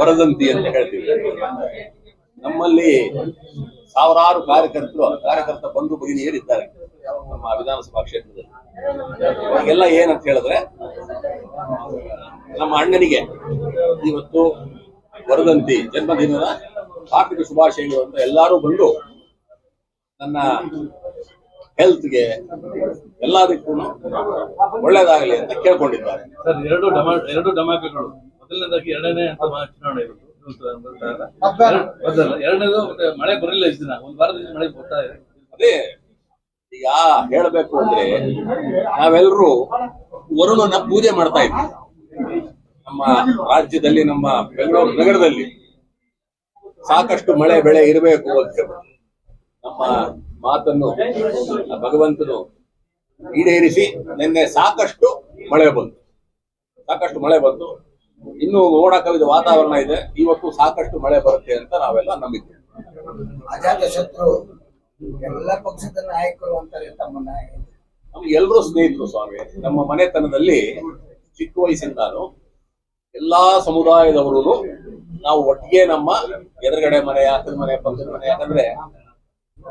ವರದಂತಿ ಅಂತ ಹೇಳ್ತೀವಿ. ನಮ್ಮಲ್ಲಿ ಸಾವಿರಾರು ಕಾರ್ಯಕರ್ತರು, ಕಾರ್ಯಕರ್ತ ಬಂಧು ಭಗಿನಿಯರಿದ್ದಾರೆ ನಮ್ಮ ವಿಧಾನಸಭಾ ಕ್ಷೇತ್ರದಲ್ಲಿ. ಅವರಿಗೆಲ್ಲ ಏನಂತ ಹೇಳಿದ್ರೆ, ನಮ್ಮ ಅಣ್ಣನಿಗೆ ಇವತ್ತು ವರದಂತಿ, ಜನ್ಮದಿನದ ಹಾರ್ದಿಕ ಶುಭಾಶಯಗಳು ಅಂತ ಎಲ್ಲರೂ ಬಂದು ನನ್ನ ಹೆಲ್ತ್ಗೆ ಎಲ್ಲದಕ್ಕೂ ಒಳ್ಳೇದಾಗಲಿ ಅಂತ ಕೇಳ್ಕೊಂಡಿದ್ದಾರೆ. ಎರಡು ಎರಡು ಮೊದಲನೇದಾಗಿ ಎರಡನೇ ಹಂತದ ಚುನಾವಣೆ ಇವತ್ತು ಎರಡನೇದು ಮತ್ತೆ ಮಳೆ ಬರಲಿಲ್ಲ ಇಷ್ಟು ದಿನ. ಒಂದು ವಾರದಿಂದ ಮಳೆ ಬರ್ತಾ ಇದೆ. ಅದೇ ಈಗ ಹೇಳಬೇಕು ಅಂದ್ರೆ ನಾವೆಲ್ಲರೂ ವರುಣನ ಪೂಜೆ ಮಾಡ್ತಾ ಇದ್ವಿ. ನಮ್ಮ ರಾಜ್ಯದಲ್ಲಿ ನಮ್ಮ ಬೆಂಗಳೂರು ನಗರದಲ್ಲಿ. ಸಾಕಷ್ಟು ಮಳೆ ಬೆಳೆ ಇರಬೇಕು ಅಂತ ನಮ್ಮ ಮಾತನ್ನು ಆ ಭಗವಂತನು ಈಡೇರಿಸಿ ನಿನ್ನೆ ಸಾಕಷ್ಟು ಮಳೆ ಬಂತು. ಸಾಕಷ್ಟು ಮಳೆ ಬಂತು. ಇನ್ನು ಮೋಡ ಕವಿದ ವಾತಾವರಣ ಇದೆ. ಇವತ್ತು ಸಾಕಷ್ಟು ಮಳೆ ಬರುತ್ತೆ ಅಂತ ನಾವೆಲ್ಲ ನಂಬಿದ್ದೇವೆ. ಅಜಾತ ಶತ್ರು ಎಲ್ಲ ಪಕ್ಷದ ನಾಯಕರು ಅಂತಾರೆ ತಮ್ಮ ನಾಯಕರು ನಮ್ಗೆ ಎಲ್ಲರೂ ಸ್ನೇಹಿತರು ಸ್ವಾಮಿ. ನಮ್ಮ ಮನೆತನದಲ್ಲಿ ಚಿಕ್ಕ ವಯಸ್ಸಿಂದಾನು ಎಲ್ಲಾ ಸಮುದಾಯದವರು ನಾವು ಒಟ್ಟಿಗೆ ನಮ್ಮ ಎದುರುಗಡೆ ಮನೆ ಆತನ ಮನೆ ಪಕ್ಕದ ಮನೆ ಯಾಕಂದ್ರೆ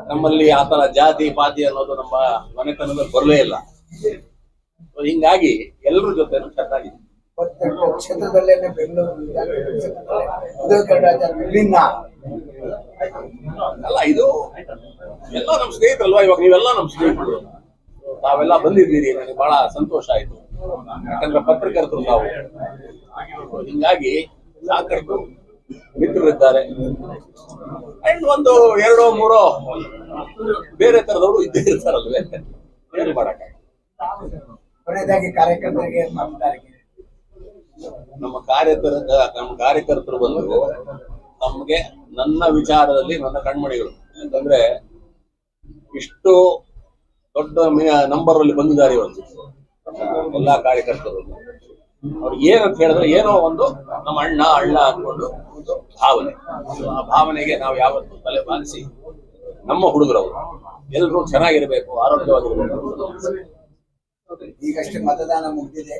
ನಮ್ಮಲ್ಲಿ ಆತರ ಜಾತಿ ಪಾತಿ ಅನ್ನೋದು ನಮ್ಮ ಮನೆತನದಲ್ಲಿ ಬರಲೇ ಇಲ್ಲ. ಹಿಂಗಾಗಿ ಎಲ್ಲರ ಜೊತೆ ಚೆನ್ನಾಗಿದೆ ಇಪ್ಪತ್ತೆಂಟು ಕ್ಷೇತ್ರದಲ್ಲೇನೆ ಬೆಂಗಳೂರು ಅಲ್ಲ ಇದು ಎಲ್ಲ ನಮ್ಮ ಸ್ನೇಹಿತರಲ್ವಾ? ಇವಾಗ ನೀವೆಲ್ಲ ನಮ್ಮ ಸ್ನೇಹಿತರು. ತಾವೆಲ್ಲ ಬಂದಿದ್ದೀರಿ ನನಗೆ ಬಹಳ ಸಂತೋಷ ಆಯ್ತು. ಯಾಕಂದ್ರೆ ಪತ್ರಕರ್ತರು ನಾವು. ಹಿಂಗಾಗಿ ಸಾಕಷ್ಟು ಮಿತ್ರರಿದ್ದಾರೆ. ಅಂಡ್ ಒಂದು ಎರಡೋ ಮೂರೋ ಬೇರೆ ತರದವರು ಇದ್ದೇ ಇರ್ತಾರಲ್ವೇ? ಏನು ಮಾಡಕ್ಕಾಗ ಕೊನೆಯದಾಗಿ ಕಾರ್ಯಕರ್ತರಿಗೆ ಮತದಾರರಿಗೆ ನಮ್ಮ ಕಾರ್ಯಕರ್ ನಮ್ಮ ಕಾರ್ಯಕರ್ತರು ಬಂದು ನಮ್ಗೆ ನನ್ನ ವಿಚಾರದಲ್ಲಿ ನನ್ನ ಕಣ್ಮಣಿಗಳು ಯಾಕಂದ್ರೆ ಇಷ್ಟು ದೊಡ್ಡ ನಂಬರ್ ಅಲ್ಲಿ ಬಂದಿದ್ದಾರೆ ಇವತ್ತು ಎಲ್ಲಾ ಕಾರ್ಯಕರ್ತರು. ಅವ್ರು ಏನಂತ ಹೇಳಿದ್ರೆ ಏನೋ ಒಂದು ನಮ್ಮ ಅಣ್ಣ ಅಣ್ಣ ಅನ್ಕೊಂಡು ಒಂದು ಭಾವನೆ. ಆ ಭಾವನೆಗೆ ನಾವು ಯಾವತ್ತೂ ತಲೆ ಬಾಲಿಸಿ ನಮ್ಮ ಹುಡುಗರವರು ಎಲ್ಲರೂ ಚೆನ್ನಾಗಿರ್ಬೇಕು, ಆರೋಗ್ಯವಾಗಿರ್ಬೇಕು ಈಗಷ್ಟೇ ಮತದಾನ ಮುಗಿದಿದೆ.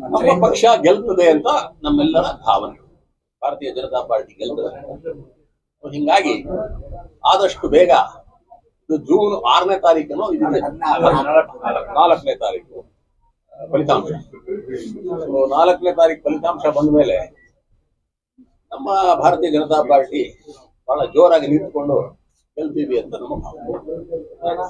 ನಮ್ಮ ಪಕ್ಷ ಗೆಲ್ತದೆ ಅಂತ ನಮ್ಮೆಲ್ಲರ ಭಾವನೆ. ಭಾರತೀಯ ಜನತಾ ಪಾರ್ಟಿ ಗೆಲ್ತದೆ. ಹಿಂಗಾಗಿ ಆದಷ್ಟು ಬೇಗ ಜೂನ್ ಆರನೇ ತಾರೀಕನು ನಾಲ್ಕನೇ ತಾರೀಕು ಫಲಿತಾಂಶ. ನಾಲ್ಕನೇ ತಾರೀಕು ಫಲಿತಾಂಶ ಬಂದ ಮೇಲೆ ನಮ್ಮ ಭಾರತೀಯ ಜನತಾ ಪಾರ್ಟಿ ಬಹಳ ಜೋರಾಗಿ ನಿಂತುಕೊಂಡು ಗೆಲ್ತೀವಿ ಅಂತ ನಮ್ಮ ಭಾವನೆ.